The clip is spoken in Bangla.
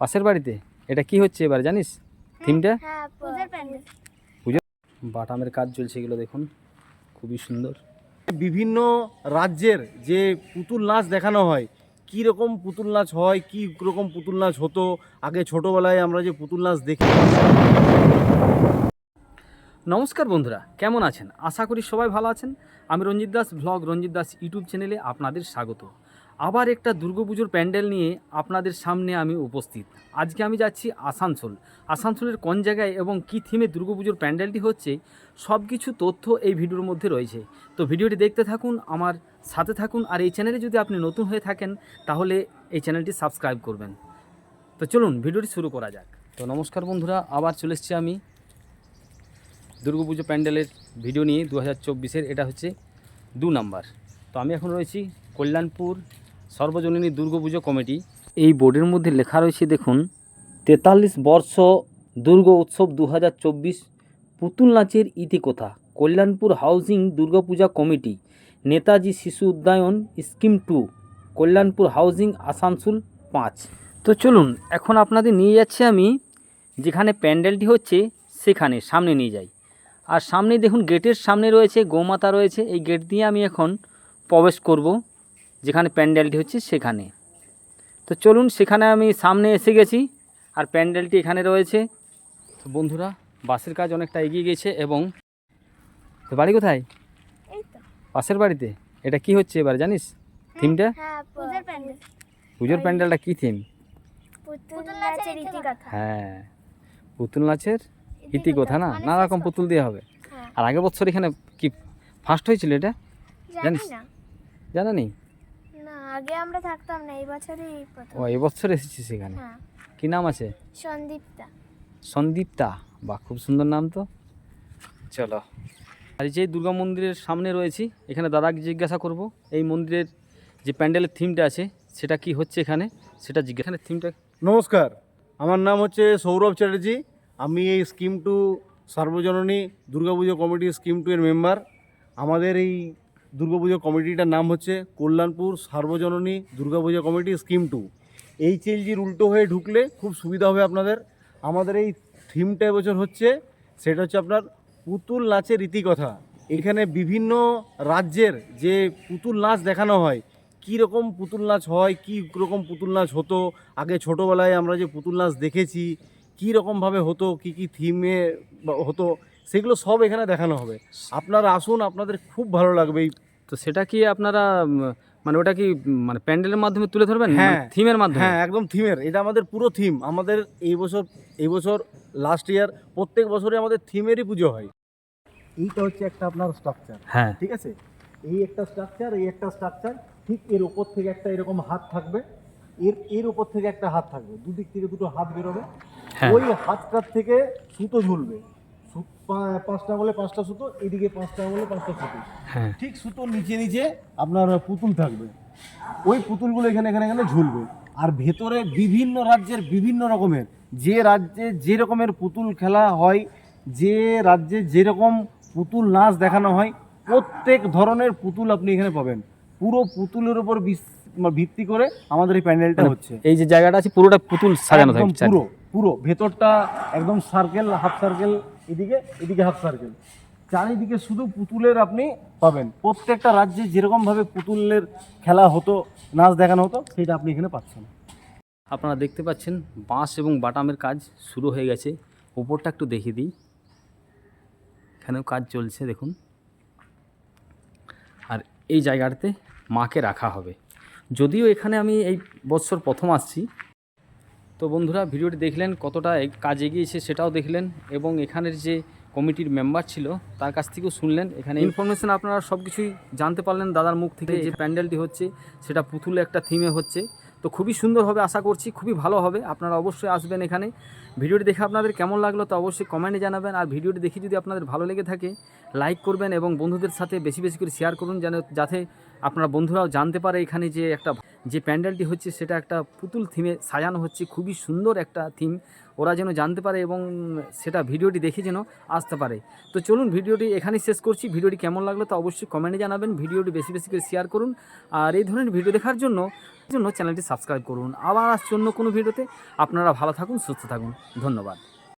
পাশের বাড়িতে? এটা কি হচ্ছে এবার জানিস? থিমটা? বাটামের কাজ চলছে এগুলো দেখুন খুবই সুন্দর। বিভিন্ন রাজ্যের যে পুতুল নাচ দেখানো হয় কি রকম পুতুল নাচ হয় কি রকম পুতুল নাচ হতো? আগে ছোটবেলায় আমরা যে পুতুল নাচ দেখি। নমস্কার বন্ধুরা কেমন আছেন? আশা করি সবাই ভালো আছেন। আমি রঞ্জিত দাস ভ্লগ রঞ্জিত দাস ইউটিউব চ্যানেলে আপনাদের স্বাগত। আবার একটা দুর্গাপুজোর প্যান্ডেল নিয়ে আপনাদের সামনে আমি উপস্থিত। আজকে আমি যাচ্ছি আসানসোল। আসানসোলের কোন জায়গায় এবং কী থিমে দুর্গাপুজোর প্যান্ডেলটি হচ্ছে সব কিছু তথ্য এই ভিডিওর মধ্যে রয়েছে। তো ভিডিওটি দেখতে থাকুন, আমার সাথে থাকুন, আর এই চ্যানেলে যদি আপনি নতুন হয়ে থাকেন, তাহলে এই চ্যানেলটি সাবস্ক্রাইব করবেন। তো চলুন, ভিডিওটি শুরু করা যাক। তো নমস্কার বন্ধুরা, আবার চলে এসেছি আমি দুর্গাপুজো প্যান্ডেলের ভিডিও নিয়ে দু হাজার এটা হচ্ছে দু নাম্বার। তো আমি এখন রয়েছি কল্যাণপুর সর্বজনীনী দুর্গাপুজো কমিটি। এই বোর্ডের মধ্যে লেখা রয়েছে, দেখুন, তেতাল্লিশ বর্ষ দুর্গ উৎসব দু হাজার চব্বিশ পুতুল নাচের ইতিকথা, কল্যাণপুর হাউজিং দুর্গাপূজা কমিটি, নেতাজি শিশু উদ্যায়ন scheme two, Kalyanpur housing Asansol পাঁচ। তো চলুন, এখন আপনাদের নিয়ে যাচ্ছি আমি, যেখানে প্যান্ডেলটি হচ্ছে, সেখানে, সামনে নিয়ে যাই। আর সামনে দেখুন, গেটের সামনে রয়েছে, গোমাতা রয়েছে, এই গেট দিয়ে আমি এখন প্রবেশ করব। যেখানে প্যান্ডেলটি হচ্ছে সেখানে। তো চলুন সেখানে আমি সামনে এসে গেছি আর প্যান্ডেলটি এখানে রয়েছে। তো বন্ধুরা বাসের কাজ অনেকটা এগিয়ে গেছে এবং তো বাড়ি কোথায়? পাশের বাড়িতে? এটা কি হচ্ছে এবার জানিস? থিমটা? হ্যাঁ পূজার প্যান্ডেল। পুজোর প্যান্ডেলটা কি থিম? পুতুল নাচের ইতিকথা। হ্যাঁ পুতুল নাচের ইতিকথা। না? নানা রকম পুতুল দিয়ে হবে। হ্যাঁ। আর আগের বছর এখানে কি ফার্স্ট হয়েছিল এটা? জানিস? জানা নেই? আগে আমরা থাকতাম না এই বছরই প্রথম। ও এবছর এসেছি সেখানে? হ্যাঁ। কি নাম আছে? সন্দীপটা। সন্দীপতা বা খুব সুন্দর নাম তো। চলো। আর এই যে দুর্গা মন্দিরের সামনে রয়েছি এখানে দাদাকে জিজ্ঞাসা করব এই মন্দিরের যে প্যান্ডেলের থিমটা আছে সেটা কি হচ্ছে এখানে? সেটা জিজ্ঞাসা এখানে থিমটা নমস্কার আমার নাম হচ্ছে সৌরভ চ্যাটার্জি। আমি এই স্কিম টু সার্বজননী দুর্গাপুজো কমিটি স্কিম টু এর মেম্বার। আমাদের এই দুর্গাপুজো কমিটিটার নাম হচ্ছে Kalyanpur সার্বজননী Durga Puja committee scheme two. এই চেলজির উল্টো হয়ে ঢুকলে খুব সুবিধা হবে আপনাদের। আমাদের এই থিমটা এবছর হচ্ছে, সেটা হচ্ছে আপনার পুতুল নাচের রীতিকথা। এখানে বিভিন্ন রাজ্যের যে পুতুল নাচ দেখানো হয়, কী রকম পুতুল নাচ হয়, কী রকম পুতুল নাচ হতো, আগে ছোটোবেলায় আমরা যে পুতুল নাচ দেখেছি, কী রকমভাবে হতো, কী কী থিমে হতো, সেগুলো সব এখানে দেখানো হবে। আপনারা আসুন, আপনাদের খুব ভালো লাগবে এই তো সেটা কি আপনারা মানে ওটা কি মানে প্যান্ডেলের মাধ্যমে তুলে ধরবেন? হ্যাঁ। থিমের মাধ্যমে? হ্যাঁ একদম থিমের। এটা আমাদের পুরো থিম। আমাদের এই বছর এই বছর লাস্ট ইয়ার প্রত্যেক বছরে আমাদের থিমেরই পুজো হয়। এইটা হচ্ছে একটা আপনার স্ট্রাকচার হ্যাঁ। ঠিক আছে? এই একটা স্ট্রাকচার এই একটা স্ট্রাকচার ঠিক এর উপর থেকে একটা এরকম হাত থাকবে। এর এর উপর থেকে একটা হাত থাকবে। দুদিক থেকে দুটো হাত বেরোবে। হ্যাঁ। ওই হাতটার থেকে সুতো ঝুলবে। পাঁচটা বলে পাঁচটা সুতো এদিকে পাঁচটা বলে পাঁচটা সুতো। হ্যাঁ। ঠিক সুতোর নিচে নিচে আপনার পুতুল থাকবে। ওই পুতুলগুলো এখানে এখানে এখানে ঝুলবে। আর ভেতরে বিভিন্ন রাজ্যের বিভিন্ন রকমের যে রাজ্যে যে রকমের পুতুল খেলা হয় যে রাজ্যে যেরকম পুতুল নাচ দেখানো হয় প্রত্যেক ধরনের পুতুল আপনি এখানে পাবেন। পুরো পুতুলের উপর ভিত্তি করে আমাদের এই প্যান্ডেলটা মানে হচ্ছে। এই যে জায়গাটা আছে পুরোটা পুতুল সাজানো থাকবে পুরো পুরো। ভেতরটা একদম সার্কেল হাফ সার্কেল এদিকে এদিকে হাফ সার্কেল চারিদিকে শুধু পুতুলের আপনি পাবেন। প্রত্যেকটা রাজ্যে যেরকম ভাবে পুতুলের খেলা হতো, নাচ দেখানো হতো সেটা আপনি এখানে পাচ্ছেন। আপনারা দেখতে পাচ্ছেন, বাঁশ এবং বাটামের কাজ শুরু হয়ে গেছে। উপরটা একটু দেখিয়ে দিই। এখানেও কাজ চলছে, দেখুন। আর এই জায়গাটাতে মাকে রাখা হবে। যদিও এখানে আমি এই বছর প্রথম আসছি তো বন্ধুরা, ভিডিওটি দেখলেন কতটা কাজ এগিয়েছে সেটাও দেখলেন এবং এখানের যে কমিটির মেম্বার ছিল তার কাছ থেকেও শুনলেন। এখানে ইনফরমেশান আপনারা সব কিছুই জানতে পারলেন দাদার মুখ থেকে যে প্যান্ডেলটি হচ্ছে, সেটা পুতুল একটা থিমে হচ্ছে। তো খুবই সুন্দরভাবে আশা করছি, খুবই ভালো হবে। আপনারা অবশ্যই আসবেন এখানে। ভিডিওটি দেখে আপনাদের কেমন লাগল তো অবশ্যই কমেন্টে জানাবেন। আর ভিডিওটি দেখে যদি আপনাদের ভালো লেগে থাকে, লাইক করবেন এবং বন্ধুদের সাথে বেশি বেশি করে শেয়ার করুন যেন যাতে আপনার বন্ধুরাও জানতে পারে এখানে যে একটা যে প্যান্ডেলটি হচ্ছে সেটা একটা পুতুল থিমে সাজানো হচ্ছে, খুবই সুন্দর একটা থিম ওরা যেন জানতে পারে এবং সেটা ভিডিওটি দেখে যেন আসতে পারে। তো চলুন ভিডিওটি এখানেই শেষ করছি। ভিডিওটি কেমন লাগল তা অবশ্যই কমেন্টে জানাবেন। ভিডিওটি বেশি বেশি করে শেয়ার করুন। আর এই ধরনের ভিডিও দেখার জন্য জন্য চ্যানেলটি সাবস্ক্রাইব করুন। আবার আসছে অন্য কোনো ভিডিওতে। আপনারা ভালো থাকুন, সুস্থ থাকুন। ধন্যবাদ।